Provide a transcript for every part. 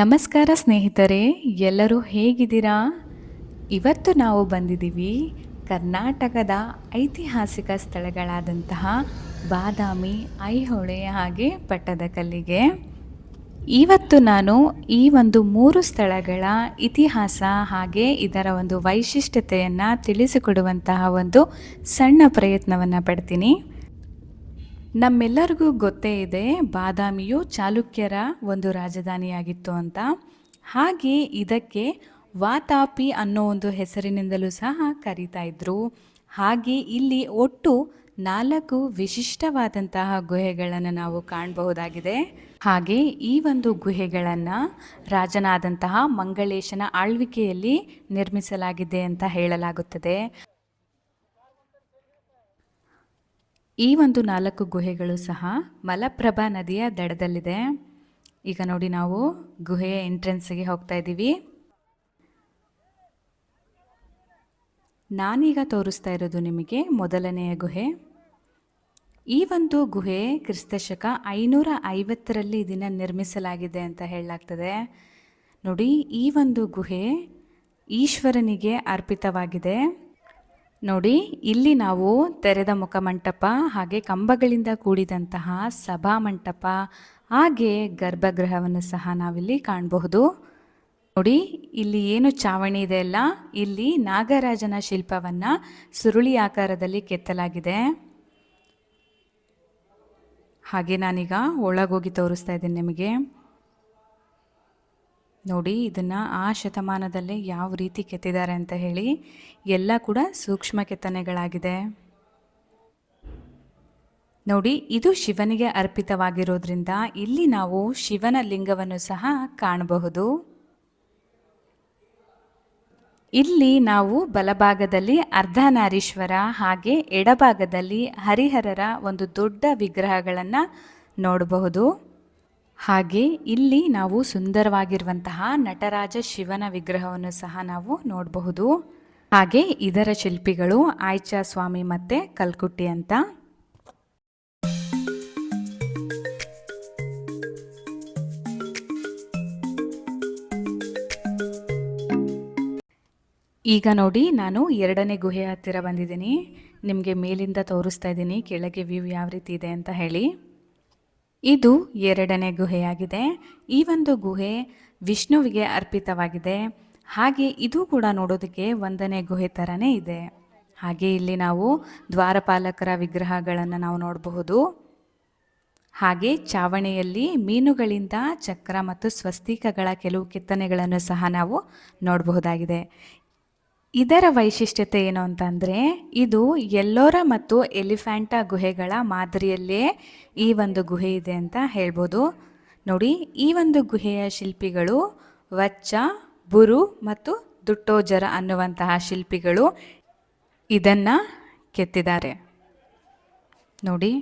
ನಮಸ್ಕಾರ ಸ್ನೇಹಿತರೆ, ಎಲ್ಲರೂ ಹೇಗಿದ್ದೀರಾ? ಇವತ್ತು ನಾವು ಬಂದಿದ್ದೀವಿ ಕರ್ನಾಟಕದ ಐತಿಹಾಸಿಕ ಸ್ಥಳಗಳಾದಂತಹ ಬಾದಾಮಿ, ಐಹೊಳೆ ಹಾಗೆ ಪಟ್ಟದಕಲ್ಲಿಗೆ ಇವತ್ತು ನಾನು ಈ ಒಂದು ಮೂರು ಸ್ಥಳಗಳ ಇತಿಹಾಸ ಹಾಗೆ ಇದರ ಒಂದು ವೈಶಿಷ್ಟ್ಯತೆಯನ್ನು ತಿಳಿಸಿಕೊಡುವಂತಹ ಒಂದು ಸಣ್ಣ ಪ್ರಯತ್ನವನ್ನು ಪಡ್ತೀನಿ. ನಮ್ಮೆಲ್ಲರಿಗೂ ಗೊತ್ತೇ ಇದೆ, ಬಾದಾಮಿಯು ಚಾಲುಕ್ಯರ ಒಂದು ರಾಜಧಾನಿಯಾಗಿತ್ತು ಅಂತ. ಹಾಗೆ ಇದಕ್ಕೆ ವಾತಾಪಿ ಅನ್ನೋ ಒಂದು ಹೆಸರಿನಿಂದಲೂ ಸಹ ಕರೀತಾ ಇದ್ರು. ಹಾಗೆ ಇಲ್ಲಿ ಒಟ್ಟು ನಾಲ್ಕು ವಿಶಿಷ್ಟವಾದಂತಹ ಗುಹೆಗಳನ್ನು ನಾವು ಕಾಣಬಹುದಾಗಿದೆ. ಹಾಗೆ ಈ ಒಂದು ಗುಹೆಗಳನ್ನು ರಾಜನಾದಂತಹ ಮಂಗಳೇಶನ ಆಳ್ವಿಕೆಯಲ್ಲಿ ನಿರ್ಮಿಸಲಾಗಿದೆ ಅಂತ ಹೇಳಲಾಗುತ್ತದೆ. ಈ ಒಂದು ನಾಲ್ಕು ಗುಹೆಗಳು ಸಹ ಮಲಪ್ರಭಾ ನದಿಯ ದಡದಲ್ಲಿದೆ. ಈಗ ನೋಡಿ ನಾವು ಗುಹೆಯ ಎಂಟ್ರೆನ್ಸ್ಗೆ ಹೋಗ್ತಾ ಇದ್ದೀವಿ. ನಾನೀಗ ತೋರಿಸ್ತಾ ಇರೋದು ನಿಮಗೆ ಮೊದಲನೆಯ ಗುಹೆ. ಈ ಒಂದು ಗುಹೆ ಕ್ರಿಸ್ತಶಕ ಐನೂರ ಐವತ್ತರಲ್ಲಿ ಇದನ್ನು ನಿರ್ಮಿಸಲಾಗಿದೆ ಅಂತ ಹೇಳಲಾಗ್ತದೆ. ನೋಡಿ, ಈ ಒಂದು ಗುಹೆ ಈಶ್ವರನಿಗೆ ಅರ್ಪಿತವಾಗಿದೆ. ನೋಡಿ, ಇಲ್ಲಿ ನಾವು ತೆರೆದ ಮುಖಮಂಟಪ ಹಾಗೆ ಕಂಬಗಳಿಂದ ಕೂಡಿದಂತಹ ಸಭಾ ಮಂಟಪ, ಹಾಗೆ ಗರ್ಭಗೃಹವನ್ನು ಸಹ ನಾವಿಲ್ಲಿ ಕಾಣಬಹುದು. ನೋಡಿ, ಇಲ್ಲಿ ಏನು ಚಾವಣಿ ಇದೆ ಅಲ್ಲ, ಇಲ್ಲಿ ನಾಗರಾಜನ ಶಿಲ್ಪವನ್ನು ಸುರುಳಿ ಆಕಾರದಲ್ಲಿ ಕೆತ್ತಲಾಗಿದೆ. ಹಾಗೆ ನಾನೀಗ ಒಳಗೋಗಿ ತೋರಿಸ್ತಾ ಇದ್ದೀನಿ ನಿಮಗೆ. ನೋಡಿ, ಇದನ್ನು ಆ ಶತಮಾನದಲ್ಲೇ ಯಾವ ರೀತಿ ಕೆತ್ತಿದ್ದಾರೆ ಅಂತ ಹೇಳಿ ಎಲ್ಲ ಕೂಡ ಸೂಕ್ಷ್ಮ ಕೆತ್ತನೆಗಳಾಗಿದೆ. ನೋಡಿ, ಇದು ಶಿವನಿಗೆ ಅರ್ಪಿತವಾಗಿರೋದ್ರಿಂದ ಇಲ್ಲಿ ನಾವು ಶಿವನ ಲಿಂಗವನ್ನು ಸಹ ಕಾಣಬಹುದು. ಇಲ್ಲಿ ನಾವು ಬಲಭಾಗದಲ್ಲಿ ಅರ್ಧನಾರೀಶ್ವರ ಹಾಗೆ ಎಡಭಾಗದಲ್ಲಿ ಹರಿಹರರ ಒಂದು ದೊಡ್ಡ ವಿಗ್ರಹಗಳನ್ನು ನೋಡಬಹುದು. ಹಾಗೆ ಇಲ್ಲಿ ನಾವು ಸುಂದರವಾಗಿರುವಂತಹ ನಟರಾಜ ಶಿವನ ವಿಗ್ರಹವನ್ನು ಸಹ ನಾವು ನೋಡಬಹುದು. ಹಾಗೆ ಇದರ ಶಿಲ್ಪಿಗಳು ಆಯ್ಚಾ ಸ್ವಾಮಿ ಮತ್ತೆ ಕಲ್ಕುಟ್ಟಿ ಅಂತ. ಈಗ ನೋಡಿ ನಾನು ಎರಡನೇ ಗುಹೆ ಹತ್ತಿರ ಬಂದಿದ್ದೀನಿ. ನಿಮಗೆ ಮೇಲಿಂದ ತೋರಿಸ್ತಾ ಇದ್ದೀನಿ. ಕೆಳಗೆ ವ್ಯೂ ಯಾವ ರೀತಿ ಇದೆ ಅಂತ ಹೇಳಿ. ಇದು ಎರಡನೇ ಗುಹೆಯಾಗಿದೆ. ಈ ಒಂದು ಗುಹೆ ವಿಷ್ಣುವಿಗೆ ಅರ್ಪಿತವಾಗಿದೆ. ಹಾಗೆ ಇದು ಕೂಡ ನೋಡೋದಕ್ಕೆ ಒಂದನೇ ಗುಹೆ ಥರನೇ ಇದೆ. ಹಾಗೆ ಇಲ್ಲಿ ನಾವು ದ್ವಾರಪಾಲಕರ ವಿಗ್ರಹಗಳನ್ನು ನಾವು ನೋಡಬಹುದು. ಹಾಗೆ ಚಾವಣಿಯಲ್ಲಿ ಮೀನುಗಳಿಂದ ಚಕ್ರ ಮತ್ತು ಸ್ವಸ್ತಿಕಗಳ ಕೆಲವು ಕೆತ್ತನೆಗಳನ್ನು ಸಹ ನಾವು ನೋಡಬಹುದಾಗಿದೆ. ಇದರ ವೈಶಿಷ್ಟ್ಯತೆ ಏನು ಅಂತಂದರೆ, ಇದು ಎಲ್ಲೋರ ಮತ್ತು ಎಲಿಫ್ಯಾಂಟಾ ಗುಹೆಗಳ ಮಾದರಿಯಲ್ಲೇ ಈ ಒಂದು ಗುಹೆ ಇದೆ ಅಂತ ಹೇಳ್ಬೋದು. ನೋಡಿ, ಈ ಒಂದು ಗುಹೆಯ ಶಿಲ್ಪಿಗಳು ವಚ್ಚ, ಬುರು ಮತ್ತು ದುಟ್ಟೋಜರ ಅನ್ನುವಂತಹ ಶಿಲ್ಪಿಗಳು ಇದನ್ನು ಕೆತ್ತಿದ್ದಾರೆ. ನೋಡಿ,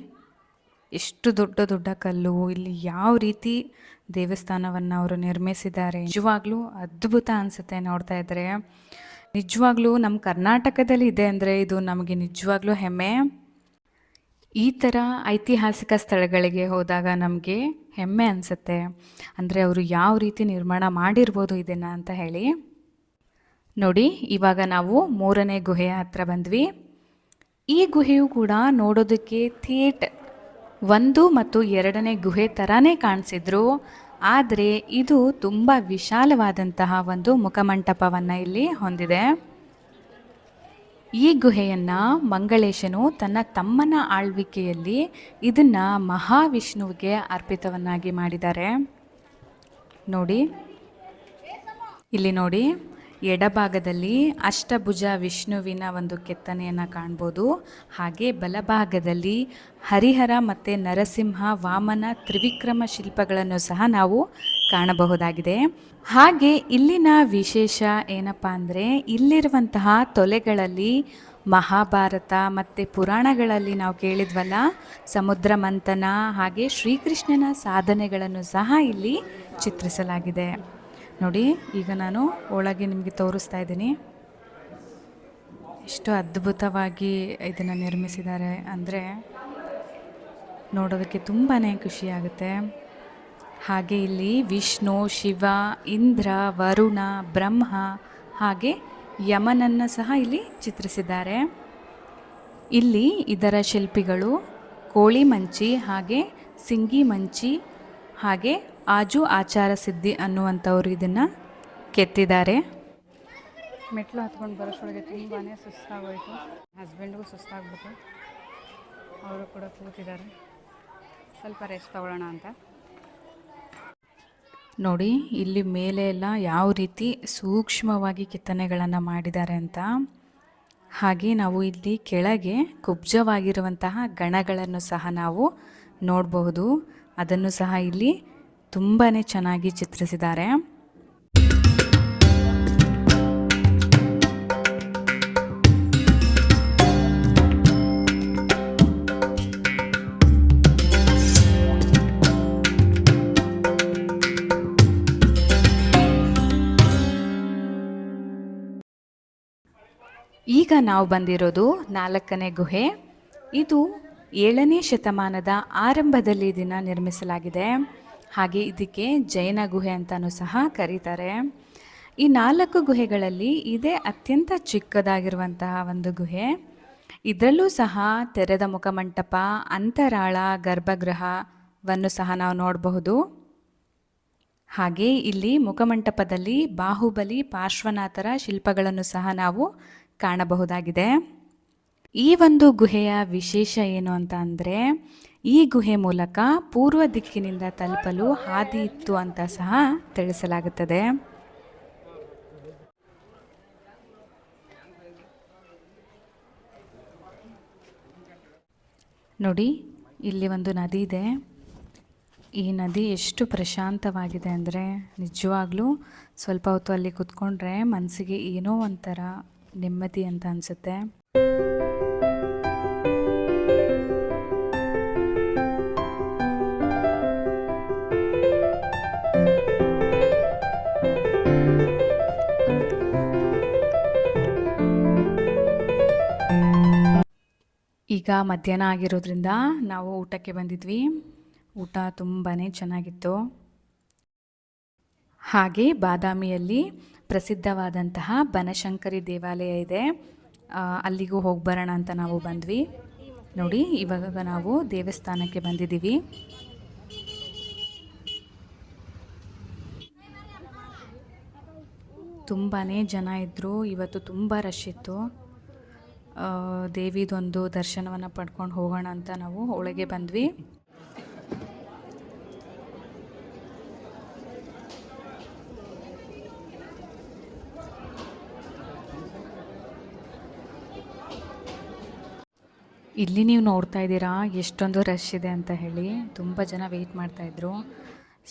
ಎಷ್ಟು ದೊಡ್ಡ ದೊಡ್ಡ ಕಲ್ಲು, ಇಲ್ಲಿ ಯಾವ ರೀತಿ ದೇವಸ್ಥಾನವನ್ನು ಅವರು ನಿರ್ಮಿಸಿದ್ದಾರೆ. ನಿಜವಾಗ್ಲೂ ಅದ್ಭುತ ಅನಿಸುತ್ತೆ ನೋಡ್ತಾ ಇದ್ದರೆ ನಿಜವಾಗ್ಲೂ ನಮ್ಮ ಕರ್ನಾಟಕದಲ್ಲಿ ಇದೆ ಅಂದರೆ ಇದು ನಮಗೆ ನಿಜವಾಗ್ಲೂ ಹೆಮ್ಮೆ. ಈ ಥರ ಐತಿಹಾಸಿಕ ಸ್ಥಳಗಳಿಗೆ ಹೋದಾಗ ನಮಗೆ ಹೆಮ್ಮೆ ಅನಿಸುತ್ತೆ. ಅಂದರೆ ಅವರು ಯಾವ ರೀತಿ ನಿರ್ಮಾಣ ಮಾಡಿರ್ಬೋದು ಇದನ್ನು ಅಂತ ಹೇಳಿ. ನೋಡಿ, ಇವಾಗ ನಾವು ಮೂರನೇ ಗುಹೆಯ ಹತ್ರ ಬಂದ್ವಿ. ಈ ಗುಹೆಯು ಕೂಡ ನೋಡೋದಕ್ಕೆ ಥಿಯೇಟ್ ಒಂದು ಮತ್ತು ಎರಡನೇ ಗುಹೆ ಥರನೇ ಕಾಣಿಸಿದ್ರು. ಆದರೆ ಇದು ತುಂಬ ವಿಶಾಲವಾದಂತಹ ಒಂದು ಮುಖಮಂಟಪವನ್ನು ಇಲ್ಲಿ ಹೊಂದಿದೆ. ಈ ಗುಹೆಯನ್ನು ಮಂಗಳೇಶನು ತನ್ನ ತಮ್ಮನ ಆಳ್ವಿಕೆಯಲ್ಲಿ ಇದನ್ನು ಮಹಾವಿಷ್ಣುವಿಗೆ ಅರ್ಪಿತವನ್ನಾಗಿ ಮಾಡಿದ್ದಾರೆ. ನೋಡಿ. ಇಲ್ಲಿ ನೋಡಿ. ಎಡಭಾಗದಲ್ಲಿ ಅಷ್ಟಭುಜ ವಿಷ್ಣುವಿನ ಒಂದು ಕೆತ್ತನೆಯನ್ನು ಕಾಣ್ಬೋದು. ಹಾಗೆ ಬಲಭಾಗದಲ್ಲಿ ಹರಿಹರ ಮತ್ತು ನರಸಿಂಹ, ವಾಮನ ತ್ರಿವಿಕ್ರಮ ಶಿಲ್ಪಗಳನ್ನು ಸಹ ನಾವು ಕಾಣಬಹುದಾಗಿದೆ. ಹಾಗೆ ಇಲ್ಲಿನ ವಿಶೇಷ ಏನಪ್ಪ ಅಂದರೆ ಇಲ್ಲಿರುವಂತಹ ತೊಲೆಗಳಲ್ಲಿ ಮಹಾಭಾರತ ಮತ್ತು ಪುರಾಣಗಳಲ್ಲಿ ನಾವು ಕೇಳಿದ್ವಲ್ಲ, ಸಮುದ್ರ ಮಂಥನ ಹಾಗೆ ಶ್ರೀಕೃಷ್ಣನ ಸಾಧನೆಗಳನ್ನು ಸಹ ಇಲ್ಲಿ ಚಿತ್ರಿಸಲಾಗಿದೆ. ನೋಡಿ, ಈಗ ನಾನು ಒಳಗೆ ನಿಮಗೆ ತೋರಿಸ್ತಾ ಇದ್ದೀನಿ. ಎಷ್ಟು ಅದ್ಭುತವಾಗಿ ಇದನ್ನು ನಿರ್ಮಿಸಿದ್ದಾರೆ ಅಂದರೆ ನೋಡೋದಕ್ಕೆ ತುಂಬಾ ಖುಷಿಯಾಗುತ್ತೆ ಹಾಗೆ ಇಲ್ಲಿ ವಿಷ್ಣು, ಶಿವ, ಇಂದ್ರ, ವರುಣ, ಬ್ರಹ್ಮ ಹಾಗೆ ಯಮನನ್ನು ಸಹ ಇಲ್ಲಿ ಚಿತ್ರಿಸಿದ್ದಾರೆ. ಇಲ್ಲಿ ಇದರ ಶಿಲ್ಪಿಗಳು ಕೋಳಿ ಮಂಚಿ ಹಾಗೆ ಸಿಂಗಿ ಮಂಚಿ ಹಾಗೆ ಆಜು ಆಚಾರ ಸಿದ್ಧಿ ಅನ್ನುವಂಥವ್ರು ಇದನ್ನು ಕೆತ್ತಿದ್ದಾರೆ. ಮೆಟ್ಲು ಹತ್ಕೊಂಡು ಬರೋಷ್ಟೊಳಗೆ ತುಂಬಾ ಸುಸ್ತಾಗೋಯಿತು. ಹಸ್ಬೆಂಡ್ಗೂ ಸುಸ್ತಾಗ್ಬಿಟ್ಟು ಅವರು ಕೂಡ ಕೂತಿದ್ದಾರೆ. ಸ್ವಲ್ಪ ರೆಸ್ಟ್ ತಗೊಳ್ಳೋಣ ಅಂತ. ನೋಡಿ ಇಲ್ಲಿ ಮೇಲೆ ಎಲ್ಲ ಯಾವ ರೀತಿ ಸೂಕ್ಷ್ಮವಾಗಿ ಕೆತ್ತನೆಗಳನ್ನು ಮಾಡಿದ್ದಾರೆ ಅಂತ. ಹಾಗೆ ನಾವು ಇಲ್ಲಿ ಕೆಳಗೆ ಕುಬ್ಜವಾಗಿರುವಂತಹ ಗಣಗಳನ್ನು ಸಹ ನಾವು ನೋಡಬಹುದು. ಅದನ್ನು ಸಹ ಇಲ್ಲಿ ತುಂಬಾ ಚೆನ್ನಾಗಿ ಚಿತ್ರಿಸಿದ್ದಾರೆ. ಈಗ ನಾವು ಬಂದಿರೋದು ನಾಲ್ಕನೇ ಗುಹೆ. ಇದು ಏಳನೇ ಶತಮಾನದ ಆರಂಭದಲ್ಲಿ ಇದನ್ನು ನಿರ್ಮಿಸಲಾಗಿದೆ. ಹಾಗೆ ಇದಕ್ಕೆ ಜೈನ ಗುಹೆ ಅಂತಲೂ ಸಹ ಕರೀತಾರೆ. ಈ ನಾಲ್ಕು ಗುಹೆಗಳಲ್ಲಿ ಇದೇ ಅತ್ಯಂತ ಚಿಕ್ಕದಾಗಿರುವಂತಹ ಒಂದು ಗುಹೆ. ಇದರಲ್ಲೂ ಸಹ ತೆರೆದ ಮುಖಮಂಟಪ, ಅಂತರಾಳ, ಗರ್ಭಗೃಹವನ್ನು ಸಹ ನಾವು ನೋಡಬಹುದು. ಹಾಗೆ ಇಲ್ಲಿ ಮುಖಮಂಟಪದಲ್ಲಿ ಬಾಹುಬಲಿ, ಪಾರ್ಶ್ವನಾಥರ ಶಿಲ್ಪಗಳನ್ನು ಸಹ ನಾವು ಕಾಣಬಹುದಾಗಿದೆ. ಈ ಒಂದು ಗುಹೆಯ ವಿಶೇಷ ಏನು ಅಂತ ಅಂದರೆ ಈ ಗುಹೆ ಮೂಲಕ ಪೂರ್ವ ದಿಕ್ಕಿನಿಂದ ತಲುಪಲು ಹಾದಿ ಇತ್ತು ಅಂತ ಸಹ ತಿಳಿಸಲಾಗುತ್ತದೆ. ನೋಡಿ, ಇಲ್ಲಿ ಒಂದು ನದಿ ಇದೆ. ಈ ನದಿ ಎಷ್ಟು ಪ್ರಶಾಂತವಾಗಿದೆ ಅಂದರೆ ನಿಜವಾಗ್ಲೂ ಸ್ವಲ್ಪ ಹೊತ್ತು ಅಲ್ಲಿ ಕುತ್ಕೊಂಡ್ರೆ ಮನಸ್ಸಿಗೆ ಏನೋ ಒಂಥರ ನೆಮ್ಮದಿ ಅಂತ ಅನಿಸುತ್ತೆ. ಈಗ ಮಧ್ಯಾಹ್ನ ಆಗಿರೋದ್ರಿಂದ ನಾವು ಊಟಕ್ಕೆ ಬಂದಿದ್ವಿ. ಊಟ ತುಂಬಾ ಚೆನ್ನಾಗಿತ್ತು. ಹಾಗೆ ಬಾದಾಮಿಯಲ್ಲಿ ಪ್ರಸಿದ್ಧವಾದಂತಹ ಬನಶಂಕರಿ ದೇವಾಲಯ ಇದೆ. ಅಲ್ಲಿಗೂ ಹೋಗಿ ಬರೋಣ ಅಂತ ನಾವು ಬಂದ್ವಿ. ನೋಡಿ, ಇವಾಗ ನಾವು ದೇವಸ್ಥಾನಕ್ಕೆ ಬಂದಿದ್ದೀವಿ. ತುಂಬಾ ಜನ ಇದ್ದರು ಇವತ್ತು ತುಂಬ ರಶ್ ಇತ್ತು. ದೇವಿದೊಂದು ದರ್ಶನವನ್ನು ಪಡ್ಕೊಂಡು ಹೋಗೋಣ ಅಂತ ನಾವು ಒಳಗೆ ಬಂದ್ವಿ. ಇಲ್ಲಿ ನೀವು ನೋಡ್ತಾ ಇದ್ದೀರಾ, ಎಷ್ಟೊಂದು ರಶ್ ಇದೆ ಅಂತ ಹೇಳಿ. ತುಂಬ ಜನ ವೆಯ್ಟ್ ಮಾಡ್ತಾಯಿದ್ರು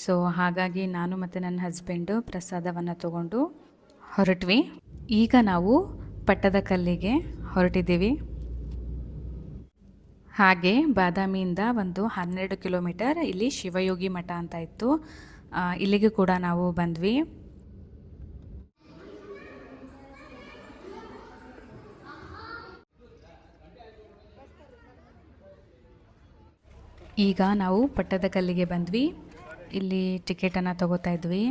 ಸೊ ಹಾಗಾಗಿ ನಾನು ಮತ್ತು ನನ್ನ ಹಸ್ಬೆಂಡು ಪ್ರಸಾದವನ್ನು ತಗೊಂಡು ಹೊರಟ್ವಿ. ಈಗ ನಾವು ಪಟ್ಟದ ಕಲ್ಲಿಗೆ ಹೊರಟಿದ್ದೀವಿ. ಹಾಗೆ ಬಾದಾಮಿಯಿಂದ ಒಂದು ಹನ್ನೆರಡು ಕಿಲೋಮೀಟರ್ ಇಲ್ಲಿ ಶಿವಯೋಗಿ ಮಠ ಅಂತ ಇತ್ತು. ಇಲ್ಲಿಗೆ ಕೂಡ ನಾವು ಬಂದ್ವಿ. ಈಗ ನಾವು ಪಟ್ಟದಕಲ್ಲಿಗೆ ಬಂದ್ವಿ. ಇಲ್ಲಿ ಟಿಕೆಟನ್ನು ತಗೋತಾ ಇದ್ವಿ.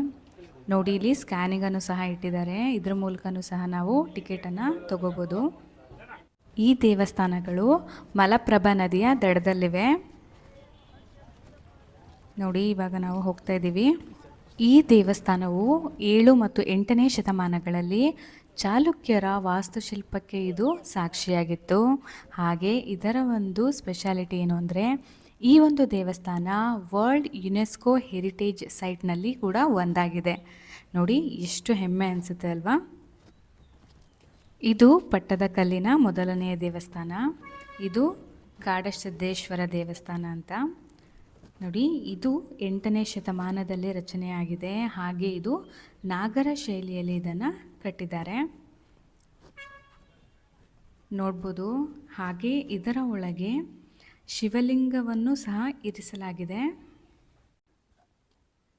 ನೋಡಿ, ಇಲ್ಲಿ ಸ್ಕ್ಯಾನಿಂಗನ್ನು ಸಹ ಇಟ್ಟಿದ್ದಾರೆ. ಇದ್ರ ಮೂಲಕನೂ ಸಹ ನಾವು ಟಿಕೆಟನ್ನು ತಗೋಬೋದು. ಈ ದೇವಸ್ಥಾನಗಳು ಮಲಪ್ರಭಾ ನದಿಯ ದಡದಲ್ಲಿವೆ. ನೋಡಿ, ಇವಾಗ ನಾವು ಹೋಗ್ತಾ ಇದ್ದೀವಿ. ಈ ದೇವಸ್ಥಾನವು ಏಳು ಮತ್ತು ಎಂಟನೇ ಶತಮಾನಗಳಲ್ಲಿ ಚಾಲುಕ್ಯರ ವಾಸ್ತುಶಿಲ್ಪಕ್ಕೆ ಇದು ಸಾಕ್ಷಿಯಾಗಿತ್ತು. ಹಾಗೆ ಇದರ ಒಂದು ಸ್ಪೆಷಾಲಿಟಿ ಏನು ಅಂದರೆ, ಈ ಒಂದು ದೇವಸ್ಥಾನ ವರ್ಲ್ಡ್ ಯುನೆಸ್ಕೋ ಹೆರಿಟೇಜ್ ಸೈಟ್ನಲ್ಲಿ ಕೂಡ ಒಂದಾಗಿದೆ. ನೋಡಿ, ಎಷ್ಟು ಹೆಮ್ಮೆ ಅನಿಸುತ್ತೆ ಅಲ್ವಾ? ಇದು ಪಟ್ಟದಕಲ್ಲಿನ ಮೊದಲನೆಯ ದೇವಸ್ಥಾನ. ಇದು ಕಾಡಸಿದ್ದೇಶ್ವರ ದೇವಸ್ಥಾನ ಅಂತ. ನೋಡಿ, ಇದು ಎಂಟನೇ ಶತಮಾನದಲ್ಲಿ ರಚನೆಯಾಗಿದೆ. ಹಾಗೆ ಇದು ನಾಗರ ಶೈಲಿಯಲ್ಲಿ ಇದನ್ನು ಕಟ್ಟಿದ್ದಾರೆ. ನೋಡ್ಬೋದು, ಹಾಗೆ ಇದರ ಒಳಗೆ ಶಿವಲಿಂಗವನ್ನು ಸಹ ಇರಿಸಲಾಗಿದೆ.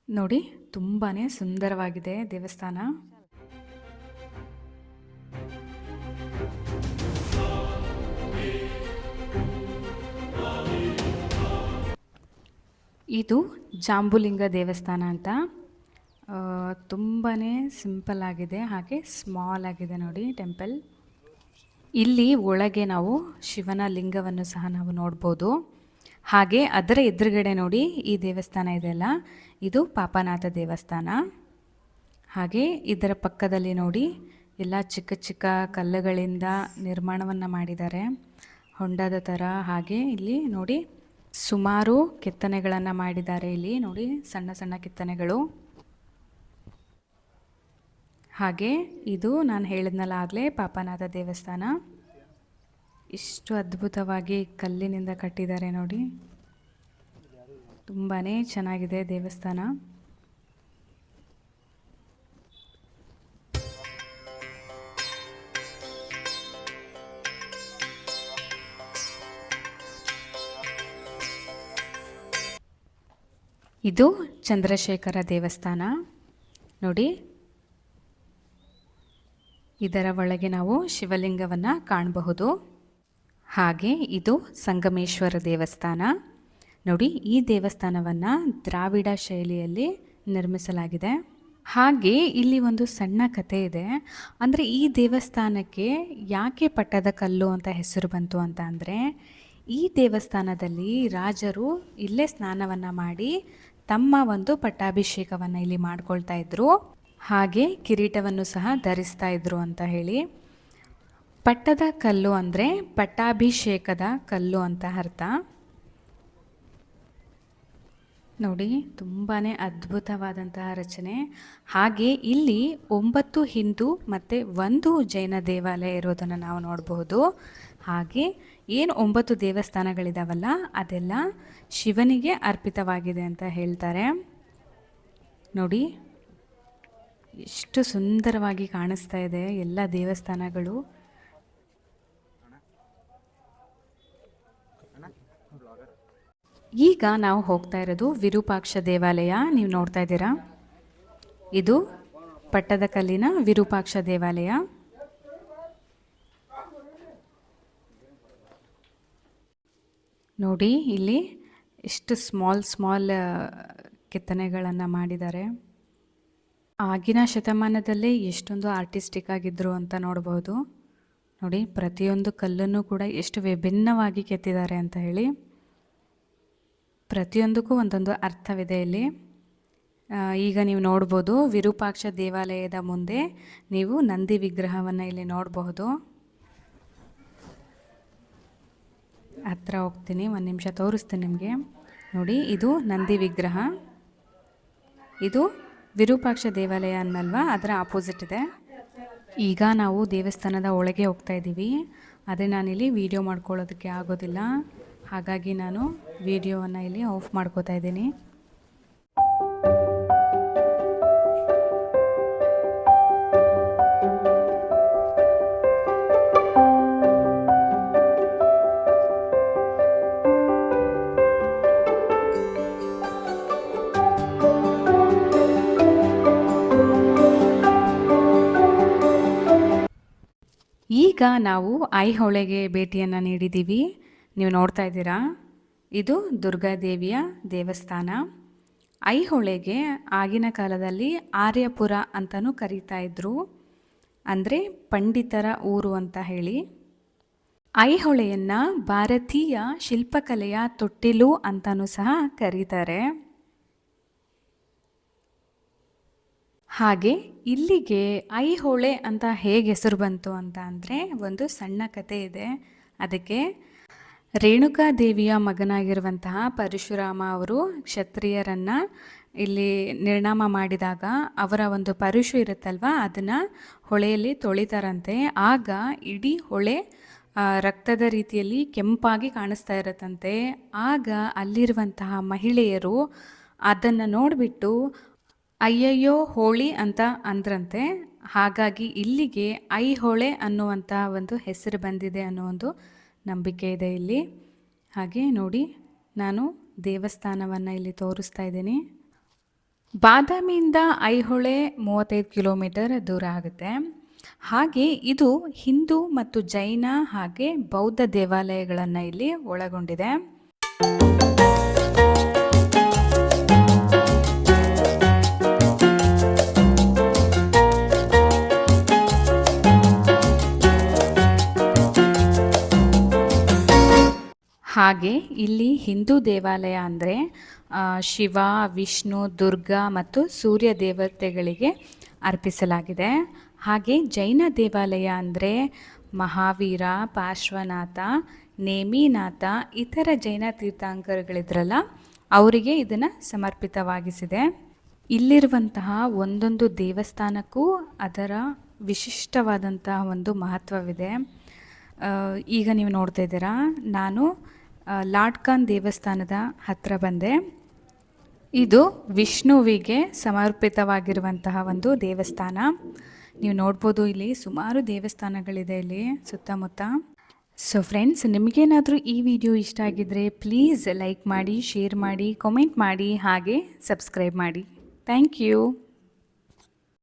ನೋಡಿ ತುಂಬಾ ಸುಂದರವಾಗಿದೆ ದೇವಸ್ಥಾನ. ಇದು ಜಾಂಬುಲಿಂಗ ದೇವಸ್ಥಾನ ಅಂತ. ತುಂಬಾ ಸಿಂಪಲ್ ಆಗಿದೆ, ಹಾಗೆ ಸ್ಮಾಲ್ ಆಗಿದೆ ನೋಡಿ ಟೆಂಪಲ್. ಇಲ್ಲಿ ಒಳಗೆ ನಾವು ಶಿವನ ಲಿಂಗವನ್ನು ಸಹ ನಾವು ನೋಡ್ಬೋದು. ಹಾಗೆ ಅದರ ಎದುರುಗಡೆ ನೋಡಿ ಈ ದೇವಸ್ಥಾನ ಇದೆಯಲ್ಲ ಇದು ಪಾಪನಾಥ ದೇವಸ್ಥಾನ. ಹಾಗೆ ಇದರ ಪಕ್ಕದಲ್ಲಿ ನೋಡಿ ಎಲ್ಲ ಚಿಕ್ಕ ಚಿಕ್ಕ ಕಲ್ಲುಗಳಿಂದ ನಿರ್ಮಾಣವನ್ನು ಮಾಡಿದ್ದಾರೆ. ಹೊಂಡದ ಥರ ಹಾಗೆ ಇಲ್ಲಿ ನೋಡಿ ಸುಮಾರು ಕೆತ್ತನೆಗಳನ್ನು ಮಾಡಿದ್ದಾರೆ ಇಲ್ಲಿ. ನೋಡಿ, ಸಣ್ಣ ಸಣ್ಣ ಕೆತ್ತನೆಗಳು. ಹಾಗೆ ಇದು ನಾನು ಹೇಳಿದ್ನಲ್ಲ ಆಗಲೇ ಪಾಪನಾಥ ದೇವಸ್ಥಾನ. ಇಷ್ಟು ಅದ್ಭುತವಾಗಿ ಕಲ್ಲಿನಿಂದ ಕಟ್ಟಿದ್ದಾರೆ ನೋಡಿ. ತುಂಬಾ ಚೆನ್ನಾಗಿದೆ ದೇವಸ್ಥಾನ. ಇದು ಚಂದ್ರಶೇಖರ ದೇವಸ್ಥಾನ. ನೋಡಿ. ಇದರ ಒಳಗೆ ನಾವು ಶಿವಲಿಂಗವನ್ನು ಕಾಣಬಹುದು. ಹಾಗೆ ಇದು ಸಂಗಮೇಶ್ವರ ದೇವಸ್ಥಾನ. ನೋಡಿ, ಈ ದೇವಸ್ಥಾನವನ್ನು ದ್ರಾವಿಡ ಶೈಲಿಯಲ್ಲಿ ನಿರ್ಮಿಸಲಾಗಿದೆ. ಹಾಗೆ ಇಲ್ಲಿ ಒಂದು ಸಣ್ಣ ಕತೆ ಇದೆ. ಅಂದರೆ ಈ ದೇವಸ್ಥಾನಕ್ಕೆ ಯಾಕೆ ಪಟ್ಟದ ಕಲ್ಲು ಅಂತ ಹೆಸರು ಬಂತು ಅಂತ ಅಂದರೆ, ಈ ದೇವಸ್ಥಾನದಲ್ಲಿ ರಾಜರು ಇಲ್ಲೇ ಸ್ನಾನವನ್ನು ಮಾಡಿ ತಮ್ಮ ಒಂದು ಪಟ್ಟಾಭಿಷೇಕವನ್ನು ಇಲ್ಲಿ ಮಾಡ್ಕೊಳ್ತಾ ಇದ್ರು. ಹಾಗೆ ಕಿರೀಟವನ್ನು ಸಹ ಧರಿಸ್ತಾ ಇದ್ರು ಅಂತ ಹೇಳಿ. ಪಟ್ಟದ ಕಲ್ಲು ಅಂದರೆ ಪಟ್ಟಾಭಿಷೇಕದ ಕಲ್ಲು ಅಂತ ಅರ್ಥ. ನೋಡಿ ತುಂಬಾ ಅದ್ಭುತವಾದಂತಹ ರಚನೆ. ಹಾಗೆ ಇಲ್ಲಿ ಒಂಬತ್ತು ಹಿಂದೂ ಮತ್ತು ಒಂದು ಜೈನ ದೇವಾಲಯ ಇರೋದನ್ನು ನಾವು ನೋಡಬಹುದು. ಹಾಗೆ ಏನು ಒಂಬತ್ತು ದೇವಸ್ಥಾನಗಳಿದಾವಲ್ಲ ಅದೆಲ್ಲ ಶಿವನಿಗೆ ಅರ್ಪಿತವಾಗಿದೆ ಅಂತ ಹೇಳ್ತಾರೆ. ನೋಡಿ, ಎಷ್ಟು ಸುಂದರವಾಗಿ ಕಾಣಿಸ್ತಾ ಇದೆ ಎಲ್ಲ ದೇವಸ್ಥಾನಗಳು. ಈಗ ನಾವು ಹೋಗ್ತಾ ಇರೋದು ವಿರೂಪಾಕ್ಷ ದೇವಾಲಯ. ನೀವು ನೋಡ್ತಾ ಇದ್ದೀರಾ? ಇದು ಪಟ್ಟದಕಲ್ಲಿನ ವಿರೂಪಾಕ್ಷ ದೇವಾಲಯ. ನೋಡಿ, ಇಲ್ಲಿ ಎಷ್ಟು ಸ್ಮಾಲ್ ಸ್ಮಾಲ್ ಕೆತ್ತನೆಗಳನ್ನು ಮಾಡಿದ್ದಾರೆ. ಆಗಿನ ಶತಮಾನದಲ್ಲಿ ಎಷ್ಟೊಂದು ಆರ್ಟಿಸ್ಟಿಕ್ ಆಗಿದ್ದರು ಅಂತ ನೋಡ್ಬೋದು. ನೋಡಿ, ಪ್ರತಿಯೊಂದು ಕಲ್ಲನ್ನು ಕೂಡ ಎಷ್ಟು ವಿಭಿನ್ನವಾಗಿ ಕೆತ್ತಿದ್ದಾರೆ ಅಂತ ಹೇಳಿ. ಪ್ರತಿಯೊಂದಕ್ಕೂ ಒಂದೊಂದು ಅರ್ಥವಿದೆ ಇಲ್ಲಿ. ಈಗ ನೀವು ನೋಡ್ಬೋದು, ವಿರೂಪಾಕ್ಷ ದೇವಾಲಯದ ಮುಂದೆ ನೀವು ನಂದಿ ವಿಗ್ರಹವನ್ನು ಇಲ್ಲಿ ನೋಡಬಹುದು. ಹತ್ರ ಹೋಗ್ತೀನಿ, ಒಂದು ನಿಮಿಷ ತೋರಿಸ್ತೀನಿ ನಿಮಗೆ. ನೋಡಿ, ಇದು ನಂದಿ ವಿಗ್ರಹ. ಇದು ವಿರೂಪಾಕ್ಷ ದೇವಾಲಯ ಅನ್ನಲ್ವಾ? ಅದರ ಆಪೋಸಿಟ್ ಇದೆ. ಈಗ ನಾವು ದೇವಸ್ಥಾನದ ಒಳಗೆ ಹೋಗ್ತಾ ಇದ್ದೀವಿ. ಅದೇ ನಾನಿಲ್ಲಿ ವಿಡಿಯೋ ಮಾಡ್ಕೊಳ್ಳೋದಕ್ಕೆ ಆಗೋದಿಲ್ಲ. ಹಾಗಾಗಿ ನಾನು ವೀಡಿಯೋವನ್ನು ಇಲ್ಲಿ ಆಫ್ ಮಾಡ್ಕೋತಾ ಇದ್ದೀನಿ. ಈಗ ನಾವು ಐಹೊಳೆಗೆ ಭೇಟಿಯನ್ನು ನೀಡಿದ್ದೀವಿ. ನೀವು ನೋಡ್ತಾ ಇದ್ದೀರಾ? ಇದು ದುರ್ಗಾದೇವಿಯ ದೇವಸ್ಥಾನ. ಐಹೊಳೆಗೆ ಆಗಿನ ಕಾಲದಲ್ಲಿ ಆರ್ಯಪುರ ಅಂತಲೂ ಕರೀತಾ ಇದ್ದರು ಅಂದರೆ ಪಂಡಿತರ ಊರು ಅಂತ ಹೇಳಿ. ಐಹೊಳೆಯನ್ನು ಭಾರತೀಯ ಶಿಲ್ಪಕಲೆಯ ತೊಟ್ಟಿಲು ಅಂತಲೂ ಸಹ ಕರೀತಾರೆ. ಹಾಗೆ ಇಲ್ಲಿಗೆ ಐಹೊಳೆ ಅಂತ ಹೇಗೆ ಹೆಸರು ಬಂತು ಅಂತ ಅಂದರೆ ಒಂದು ಸಣ್ಣ ಕತೆ ಇದೆ. ಅದಕ್ಕೆ ರೇಣುಕಾದೇವಿಯ ಮಗನಾಗಿರುವಂತಹ ಪರಶುರಾಮ ಅವರು ಕ್ಷತ್ರಿಯರನ್ನು ಇಲ್ಲಿ ನಿರ್ಣಾಮ ಮಾಡಿದಾಗ ಅವರ ಒಂದು ಪರುಷು ಇರುತ್ತಲ್ವ, ಅದನ್ನು ಹೊಳೆಯಲ್ಲಿ ತೊಳಿತಾರಂತೆ. ಆಗ ಇಡೀ ಹೊಳೆ ರಕ್ತದ ರೀತಿಯಲ್ಲಿ ಕೆಂಪಾಗಿ ಕಾಣಿಸ್ತಾ ಇರುತ್ತಂತೆ. ಆಗ ಅಲ್ಲಿರುವಂತಹ ಮಹಿಳೆಯರು ಅದನ್ನು ನೋಡಿಬಿಟ್ಟು ಅಯ್ಯಯ್ಯೋ ಹೋಳಿ ಅಂತ ಅಂದ್ರಂತೆ. ಹಾಗಾಗಿ ಇಲ್ಲಿಗೆ ಐಹೊಳೆ ಅನ್ನುವಂಥ ಒಂದು ಹೆಸರು ಬಂದಿದೆ ಅನ್ನೋ ಒಂದು ನಂಬಿಕೆ ಇದೆ ಇಲ್ಲಿ. ಹಾಗೆ ನೋಡಿ, ನಾನು ದೇವಸ್ಥಾನವನ್ನು ಇಲ್ಲಿ ತೋರಿಸ್ತಾ ಇದ್ದೀನಿ. ಬಾದಾಮಿಯಿಂದ ಐಹೊಳೆ ಮೂವತ್ತೈದು ಕಿಲೋಮೀಟರ್ ದೂರ ಆಗುತ್ತೆ. ಹಾಗೆ ಇದು ಹಿಂದೂ ಮತ್ತು ಜೈನ ಹಾಗೆ ಬೌದ್ಧ ದೇವಾಲಯಗಳನ್ನು ಇಲ್ಲಿ ಒಳಗೊಂಡಿದೆ. ಹಾಗೆ ಇಲ್ಲಿ ಹಿಂದೂ ದೇವಾಲಯ ಅಂದರೆ ಶಿವ, ವಿಷ್ಣು, ದುರ್ಗಾ ಮತ್ತು ಸೂರ್ಯ ದೇವತೆಗಳಿಗೆ ಅರ್ಪಿಸಲಾಗಿದೆ. ಹಾಗೆ ಜೈನ ದೇವಾಲಯ ಅಂದರೆ ಮಹಾವೀರ, ಪಾರ್ಶ್ವನಾಥ, ನೇಮಿನಾಥ, ಇತರ ಜೈನ ತೀರ್ಥಾಂಕರುಗಳಿದ್ರಲ್ಲ, ಅವರಿಗೆ ಇದನ್ನು ಸಮರ್ಪಿತವಾಗಿಸಿದೆ. ಇಲ್ಲಿರುವಂತಹ ಒಂದೊಂದು ದೇವಸ್ಥಾನಕ್ಕೂ ಅದರ ವಿಶಿಷ್ಟವಾದಂತಹ ಒಂದು ಮಹತ್ವವಿದೆ. ಈಗ ನೀವು ನೋಡ್ತಾ ಇದ್ದೀರಾ, ನಾನು ಖಾನ್ ದೇವಸ್ಥಾನದ ಹತ್ತಿರ ಬಂದೆ. ಇದು ವಿಷ್ಣುವಿಗೆ ಸಮರ್ಪಿತವಾಗಿರುವಂತಹ ಒಂದು ದೇವಸ್ಥಾನ. ನೀವು ನೋಡ್ಬೋದು ಇಲ್ಲಿ ಸುಮಾರು ದೇವಸ್ಥಾನಗಳಿದೆ ಇಲ್ಲಿ ಸುತ್ತಮುತ್ತ. ಸೊ ಫ್ರೆಂಡ್ಸ್ ನಿಮಗೇನಾದರೂ ಈ ವಿಡಿಯೋ ಇಷ್ಟ ಆಗಿದ್ದರೆ ಪ್ಲೀಸ್ ಲೈಕ್ ಮಾಡಿ ಶೇರ್ ಮಾಡಿ ಕಾಮೆಂಟ್ ಮಾಡಿ, ಹಾಗೆ ಸಬ್ಸ್ಕ್ರೈಬ್ ಮಾಡಿ. Thank you